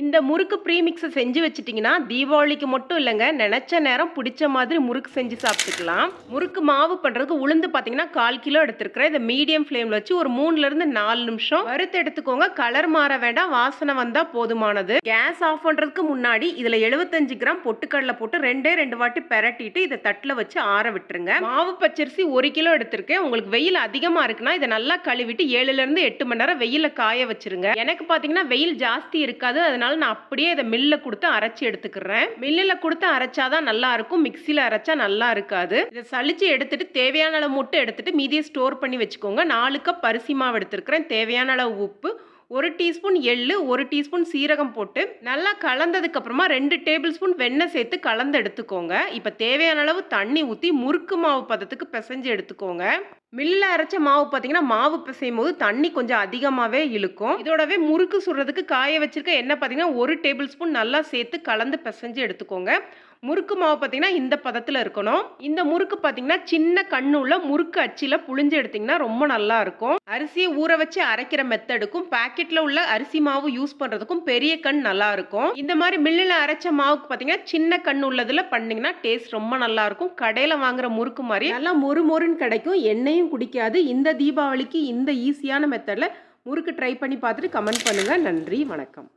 இந்த முறுக்கு ப்ரீமிக்ஸை செஞ்சு வச்சிட்டிங்கன்னா தீபாவளிக்கு மட்டும் இல்லைங்க நினச்ச நேரம் பிடிச்ச மாதிரி முறுக்கு செஞ்சு சாப்பிட்டுக்கலாம். முறுக்கு மாவு பண்ணுறதுக்கு உளுந்து பார்த்தீங்கன்னா கால் கிலோ எடுத்துருக்கிறேன். இதை மீடியம் ஃப்ளேமில் வச்சு ஒரு மூணுலேருந்து நாலு நிமிஷம் வறுத்து எடுத்துக்கோங்க. கலர் மாற வேண்டாம் வாசனை வந்தால் போதுமானது. கேஸ் ஆஃப் பண்ணுறதுக்கு முன்னாடி இதில் எழுபத்தஞ்சு கிராம் பொட்டுக்கடலை போட்டு ரெண்டே ரெண்டு வாட்டி பெரட்டிட்டு இதை தட்டில் வச்சு ஆற விட்டுருங்க. மாவு பச்சரிசி ஒரு கிலோ எடுத்திருக்கேன். உங்களுக்கு வெயில் அதிகமாக இருக்குன்னா இதை நல்லா கழுவிட்டு ஏழுலேருந்து எட்டு மணி நேரம் வெயிலில் காய வச்சிருங்க. எனக்கு பார்த்தீங்கன்னா வெயில் ஜாஸ்தி இருக்காது. அதனால அதனால் நான் அப்படியே இதை மில்ல கொடுத்து அரைச்சி எடுத்துக்கிறேன். மில்லில் கொடுத்து அரைச்சாதான் நல்லா இருக்கும் மிக்சியில் அரைச்சா நல்லா இருக்காது இதை சளிச்சு எடுத்துட்டு தேவையான அளவு மட்டும் எடுத்துட்டு மீதியை ஸ்டோர் பண்ணி வச்சுக்கோங்க. நாலு கப் அரிசி மாவு எடுத்துருக்கிறேன். தேவையான அளவு உப்பு ஒரு டீஸ்பூன் எள்ளு ஒரு டீஸ்பூன் சீரகம் போட்டு நல்லா கலந்ததுக்கு அப்புறமா ரெண்டு டேபிள் ஸ்பூன் வெண்ணெய் சேர்த்து கலந்து எடுத்துக்கோங்க. இப்போ தேவையான அளவு தண்ணி ஊற்றி முறுக்கு மாவு பதத்துக்கு பிசைஞ்சு எடுத்துக்கோங்க. மில்லில் அரைச்ச மாவு பார்த்தீங்கன்னா மாவு பிசையும் போது தண்ணி கொஞ்சம் அதிகமாகவே இழுக்கும். இதோடவே முறுக்கு சுடுறதுக்கு காய வச்சிருக்க எண்ணெய் பார்த்தீங்கன்னா ஒரு டேபிள் ஸ்பூன் நல்லா சேர்த்து கலந்து பிசைஞ்சு எடுத்துக்கோங்க. முறுக்கு மாவு பார்த்தீங்கன்னா இந்த பதத்தில் இருக்கணும். இந்த முறுக்கு பார்த்தீங்கன்னா சின்ன கண்ணுள்ள முறுக்கு அச்சில் புழிஞ்சு எடுத்தீங்கன்னா ரொம்ப நல்லா இருக்கும். அரிசியை ஊற வச்சு அரைக்கிற மெத்தடுக்கும் பாக்கெட்டில் உள்ள அரிசி மாவு யூஸ் பண்ணுறதுக்கும் பெரிய கண் நல்லா இருக்கும். இந்த மாதிரி மில்லில் அரைச்ச மாவுக்கு பார்த்தீங்கன்னா சின்ன கண் உள்ளதில் பண்ணிங்கன்னா டேஸ்ட் ரொம்ப நல்லா இருக்கும். கடையில் வாங்குற முறுக்கு மாதிரி நல்லா மொறு மொறுன்னு கிடைக்கும். எண்ணெயும் குடிக்காது. இந்த தீபாவளிக்கு இந்த ஈஸியான மெத்தடில் முறுக்கு ட்ரை பண்ணி பார்த்துட்டு கமெண்ட் பண்ணுங்கள் நன்றி வணக்கம்.